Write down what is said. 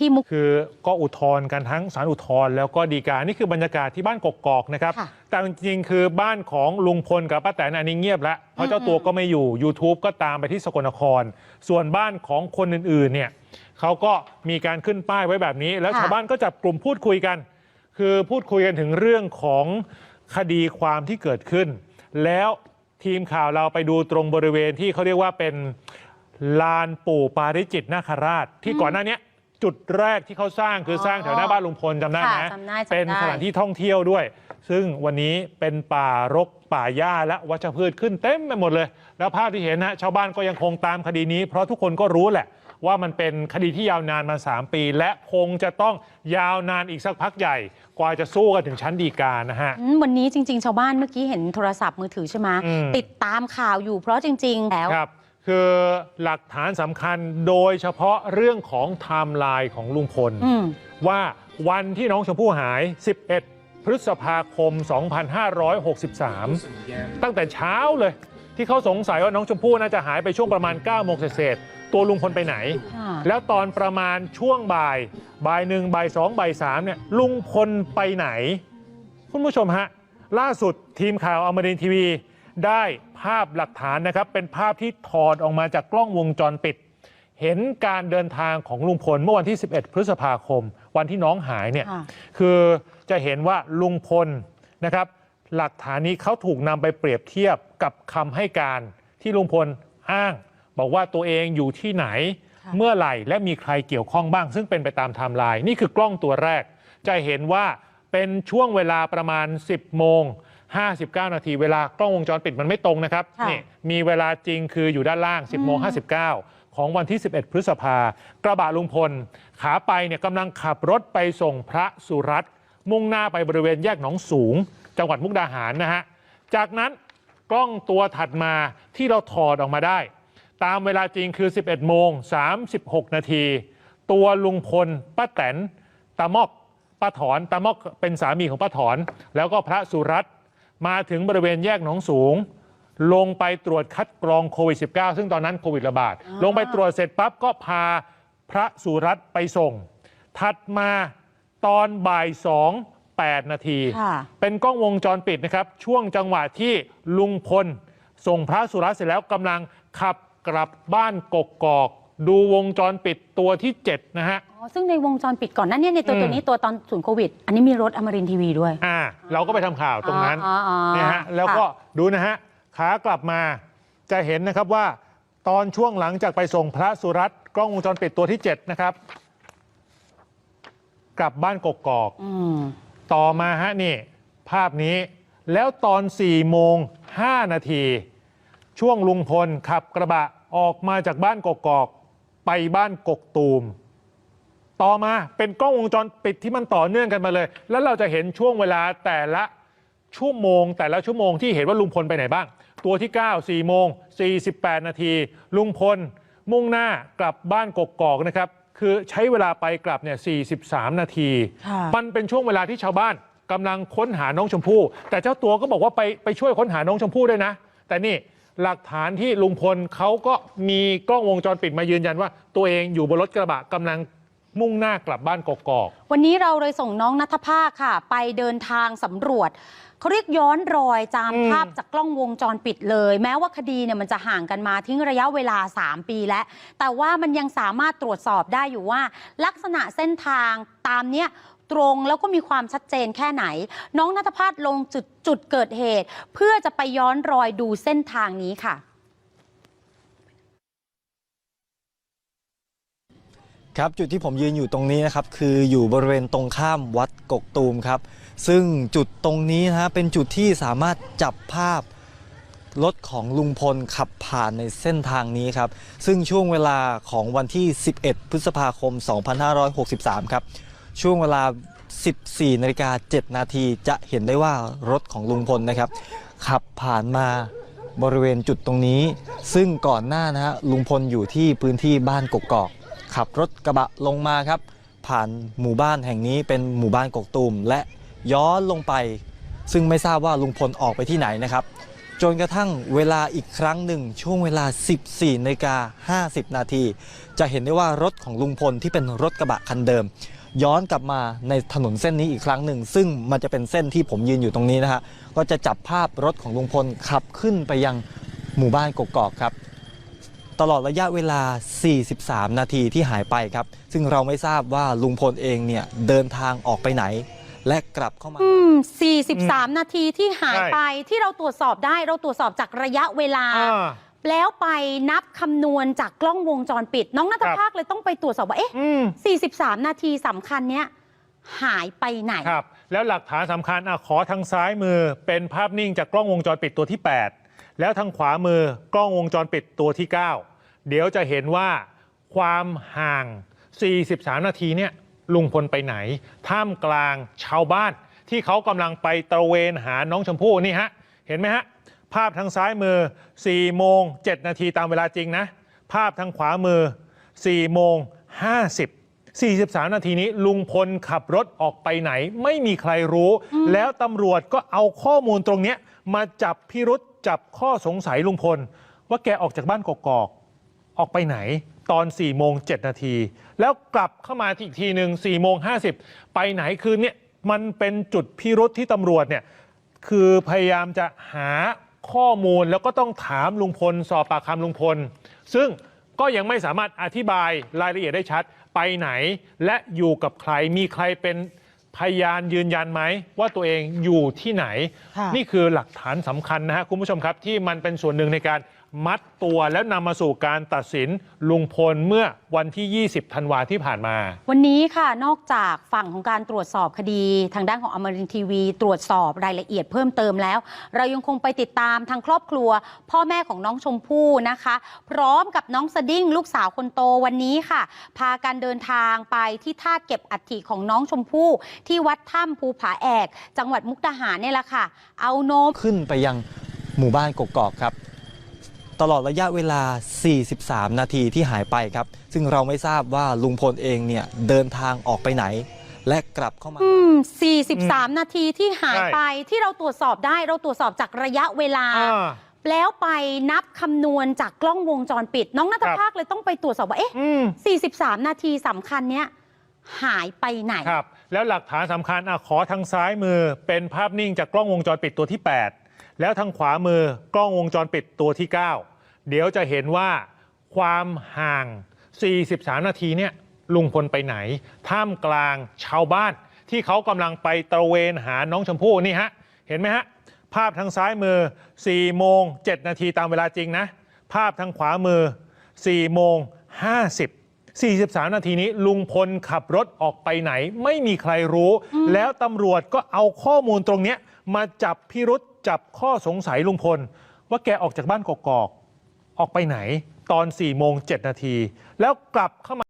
ที่มุกคือก็อุทธรณ์กันทั้งสารอุทธรณ์แล้วก็ดีกานี่คือบรรยากาศที่บ้านกกอกนะครับค่ะแต่จริงๆคือบ้านของลุงพลกับป้าแตนอันนี้เงียบแล้ว เพราะเจ้าตัวก็ไม่อยู่ YouTube ก็ตามไปที่สกลนคร ส่วนบ้านของคนอื่นๆเนี่ยเขาก็มีการขึ้นป้ายไว้แบบนี้ แล้วค่ะชาวบ้านก็จับกลุ่มพูดคุยกัน คือพูดคุยกันถึงเรื่องของคดีความที่เกิดขึ้น แล้วทีมข่าวเราไปดูตรงบริเวณที่เขาเรียกว่าเป็นลานปู่ปาริจิตนาคราช ที่ก่อนหน้าเนี้ย จุดแรกที่เขาสร้างคือสร้างแถวหน้าบ้านลุงพลจำได้ไหมค่ะจำได้จำได้ เป็นสถานที่ท่องเที่ยวด้วย ซึ่งวันนี้เป็นป่ารกป่าหญ้าและวัชพืชขึ้นเต็มไปหมดเลย แล้วภาพที่เห็นนะชาวบ้านก็ยังคงตามคดีนี้เพราะทุกคนก็รู้แหละ ว่ามันเป็นคดีที่ยาวนานมา 3 ปี และคงจะต้องยาวนานอีกสักพักใหญ่ กว่าจะสู้กันถึงชั้นฎีกานะฮะ อืมวันนี้จริง ๆ ชาวบ้านเมื่อกี้เห็นโทรศัพท์มือถือใช่ไหมอืมติดตามข่าวอยู่เพราะจริง ๆ แล้ว ครับ คือหลักฐานสำคัญโดยเฉพาะเรื่องของไทม์ไลน์ของลุงพล อืม ว่าวันที่น้องชมพู่หาย 11 พฤษภาคม 2563 ตั้งแต่เช้าเลย ที่เขาสงสัยว่าน้องชมพู่น่าจะหายไปช่วงประมาณ 9 โมงเศษๆตัวลุงพลไปไหน ค่ะ แล้วตอนประมาณช่วงบ่าย บ่ายหนึ่งบ่ายสองบ่ายสามเนี่ยลุงพลไปไหน คุณผู้ชมฮะ ล่าสุดทีมข่าวอมรินทร์ทีวี ได้ภาพหลักฐานนะครับ เป็นภาพที่ถอดออกมาจากกล้องวงจรปิด เห็นการเดินทางของลุงพลเมื่อวันที่ 11 พฤษภาคม วันที่น้องหายเนี่ยค่ะคือจะเห็นว่าลุงพลนะครับ หลักฐานนี้เขาถูกนำไปเปรียบเทียบกับคำให้การที่ลุงพลอ้าง บอกว่าตัวเองอยู่ที่ไหนค่ะเมื่อไหร่และมีใครเกี่ยวข้องบ้าง ซึ่งเป็นไปตามไทม์ไลน์นี่คือกล้องตัวแรก จะเห็นว่าเป็นช่วงเวลาประมาณ 10 โมง 59 นาทีเวลากล้องวงจรปิดมันไม่ตรงนะครับค่ะ นี่มีเวลาจริงคืออยู่ด้านล่าง 10โมง59 ของวันที่ 11 พฤษภากระบะลุงพล ขาไปเนี่ยกำลังขับรถไปส่งพระสุรัตน์มุ่งหน้าไปบริเวณแยกหนองสูง จังหวัดมุกดาหารนะฮะ จากนั้นกล้องตัวถัดมาที่เราถอดออกมาได้ ตามเวลาจริงคือ 11 โมง 36 นาที ตัวลุงพลป้าแตนตามอกป้าถอนตามอกเป็นสามีของป้าถอน แล้วก็พระสุรัตน์ มาถึงบริเวณแยกหนองสูง ลงไปตรวจคัดกรองโควิด -19 ซึ่งตอนนั้นโควิดระบาดอ่าลงไปตรวจเสร็จปั๊บก็พาพระสุรัตน์ไปส่ง ถัดมาตอนบ่าย2 8นาทีค่ะเป็นกล้องวงจรปิดนะครับ ช่วงจังหวะที่ลุงพล ส่งพระสุรัตน์เสร็จแล้วกำลังขับกลับบ้านกกอก ดูวงจรปิดตัวที่ 7 นะฮะ อ๋อซึ่งในวงจรปิดก่อนหนั้นเนี่ยในตัวอืม ตัวนี้ตัวตอนศูนย์โควิด อันนี้มีรถอมรินทร์ทีวีด้วย อ่าเราก็ไปทำข่าวตรงนั้นอ๋ออ๋ออ๋อเนี่ยฮะแล้วก็ดูนะฮะขากลับมาจะเห็นนะครับว่า ตอนช่วงหลังจากไปส่งพระสุรัตน์กล้องวงจรปิดตัวที่ 7 นะครับ กลับบ้านกกอก อืมต่อมาฮะนี่ ภาพนี้แล้วตอน4โมง5นาที ช่วงลุงพลขับกระบะออกมาจากบ้านกกอก ไปบ้านกกตูม ต่อมาเป็นกล้องวงจรปิดที่มันต่อเนื่องกันมาเลย แล้วเราจะเห็นช่วงเวลาแต่ละชั่วโมง แต่ละชั่วโมงที่เห็นว่าลุงพลไปไหนบ้าง ตัวที่ 9 4โมง48 นาที ลุงพล มุ่งหน้ากลับบ้านกกอกนะครับ คือใช้เวลาไปกลับเนี่ย43 นาทีค่ะมันเป็นช่วงเวลาที่ชาวบ้านกำลังค้นหาน้องชมพู่ แต่เจ้าตัวก็บอกว่าไปไปช่วยค้นหาน้องชมพู่ด้วยนะ แต่นี่ หลักฐานที่ลุงพลเขาก็มีกล้องวงจรปิดมายืนยันว่า ตัวเองอยู่บนรถกระบะกำลังมุ่งหน้ากลับบ้านกกอก วันนี้เราเลยส่งน้องนัทภาคค่ะ ไปเดินทางสำรวจเขาเรียกย้อนรอยตามอืม ภาพจากกล้องวงจรปิดเลย แม้ว่าคดีเนี่ยมันจะห่างกันมาทิ้งระยะเวลา 3 ปีแล้ว แต่ว่ามันยังสามารถตรวจสอบได้อยู่ว่า ลักษณะเส้นทางตามเนี้ย ตรงแล้วก็มีความชัดเจนแค่ไหน น้องนัทภาคลงจุดจุดเกิดเหตุ เพื่อจะไปย้อนรอยดูเส้นทางนี้ค่ะ ครับจุดที่ผมยืนอยู่ตรงนี้นะครับคืออยู่บริเวณตรงข้ามวัดกกตูมครับ ซึ่งจุดตรงนี้นะฮะเป็นจุดที่สามารถจับภาพรถของลุงพลขับผ่านในเส้นทางนี้ครับ ซึ่งช่วงเวลาของวันที่ 11 พฤษภาคม 2563 ครับ ช่วงเวลา 14นาฬิกา7นาทีจะเห็นได้ว่ารถของลุงพลนะครับ ขับผ่านมาบริเวณจุดตรงนี้ ซึ่งก่อนหน้านะฮะลุงพลอยู่ที่พื้นที่บ้านกกอก ขับรถกระบะลงมาครับ ผ่านหมู่บ้านแห่งนี้เป็นหมู่บ้านกกตูมและย้อนลงไป ซึ่งไม่ทราบว่าลุงพลออกไปที่ไหนนะครับ จนกระทั่งเวลาอีกครั้งหนึ่ง ช่วงเวลา 14นาฬิกา50 นาที จะเห็นได้ว่ารถของลุงพลที่เป็นรถกระบะคันเดิม ย้อนกลับมาในถนนเส้นนี้อีกครั้งหนึ่ง ซึ่งมันจะเป็นเส้นที่ผมยืนอยู่ตรงนี้นะฮะก็จะจับภาพรถของลุงพลขับขึ้นไปยังหมู่บ้านกกอกครับ ตลอดระยะเวลา 43 นาทีที่หายไปครับ ซึ่งเราไม่ทราบว่าลุงพลเองเนี่ยเดินทางออกไปไหน และกลับเข้ามา อืม43 นาทีที่หายใช่ไปที่เราตรวจสอบได้เราตรวจสอบจากระยะเวลา อ่า แล้วไปนับคำนวณจากกล้องวงจรปิด น้องนัทครับภาคเลยต้องไปตรวจสอบว่าเอ๊ะอืม 43 นาทีสำคัญเนี้ยหายไปไหน ครับแล้วหลักฐานสำคัญอะขอทางซ้ายมือเป็นภาพนิ่งจากกล้องวงจรปิดตัวที่ 8 แล้วทางขวามือกล้องวงจรปิดตัวที่ 9 เดี๋ยวจะเห็นว่าความห่าง 43 นาทีเนี่ยลุงพลไปไหน ท่ามกลางชาวบ้านที่เขากำลังไปตระเวนหาน้องชมพู่นี่ฮะ เห็นไหมฮะ ภาพทางซ้ายมือ 4 โมง 7 นาทีตามเวลาจริงนะ ภาพทางขวามือ 4 โมง 50 43 นาทีนี้ลุงพลขับรถออกไปไหน ไม่มีใครรู้ แล้วตำรวจก็เอาข้อมูลตรงเนี้ยมาจับพิรุษจับข้อสงสัยลุงพล ว่าแกออกจากบ้านกกอก ออกไปไหน ตอน 4 โมง 7 นาที แล้วกลับเข้ามาอีกทีหนึ่ง4โมง 50 ไปไหนคือเนี่ยมันเป็นจุดพิรุษที่ตำรวจเนี่ยคือพยายามจะหา ข้อมูลแล้วก็ต้องถามลุงพล สอบปากคำลุงพล ซึ่งก็ยังไม่สามารถอธิบายรายละเอียดได้ชัดไปไหน และอยู่กับใครมีใครเป็นพยานยืนยันไหม ว่าตัวเองอยู่ที่ไหนค่ะนี่คือหลักฐานสำคัญนะฮะคุณผู้ชมครับที่มันเป็นส่วนหนึ่งในการ มัดตัวแล้วนำมาสู่การตัดสินลุงพลเมื่อวันที่ 20 ธันวาที่ผ่านมา วันนี้ค่ะนอกจากฝั่งของการตรวจสอบคดี ทางด้านของอมรินทร์ทีวี ตรวจสอบรายละเอียดเพิ่มเติมแล้ว เรายังคงไปติดตามทางครอบครัว พ่อแม่ของน้องชมพู่นะคะ พร้อมกับน้องสดิ้งลูกสาวคนโตวันนี้ค่ะ พากันเดินทางไปที่ท่าเก็บอัฐิของน้องชมพู่ที่วัดถ้ำภูผาแอก จังหวัดมุกดาหารเนี่ยแหละค่ะ เอาโนม ขึ้นไปยังหมู่บ้านกกอกครับ ตลอดระยะเวลา 43 นาทีที่หายไปครับ ซึ่งเราไม่ทราบว่าลุงพลเองเนี่ยเดินทางออกไปไหน และกลับเข้ามา อืม43 นาทีที่หายใช่ไปที่เราตรวจสอบได้เราตรวจสอบจากระยะเวลา อ่า แล้วไปนับคำนวณจากกล้องวงจรปิด น้องนัทครับภาคเลยต้องไปตรวจสอบว่าเอ๊ะ อืม43 นาทีสำคัญเนี้ยหายไปไหน ครับ แล้วหลักฐานสำคัญอะขอทางซ้ายมือเป็นภาพนิ่งจากกล้องวงจรปิดตัวที่ 8 แล้วทางขวามือกล้องวงจรปิดตัวที่ 9 เดี๋ยวจะเห็นว่าความห่าง 43 นาทีเนี่ยลุงพลไปไหน ท่ามกลางชาวบ้าน ที่เขากำลังไปตระเวนหาน้องชมพู่นี่ฮะ เห็นไหมฮะ ภาพทางซ้ายมือ 4 โมง 7 นาทีตามเวลาจริงนะ ภาพทางขวามือ 4 โมง 50 43 นาทีนี้ลุงพลขับรถออกไปไหน ไม่มีใครรู้ แล้วตำรวจก็เอาข้อมูลตรงเนี้ยมาจับพิรุษจับข้อสงสัยลุงพล ว่าแกออกจากบ้านกกอก ออกไปไหนตอน4โมง7นาทีแล้วกลับเข้ามา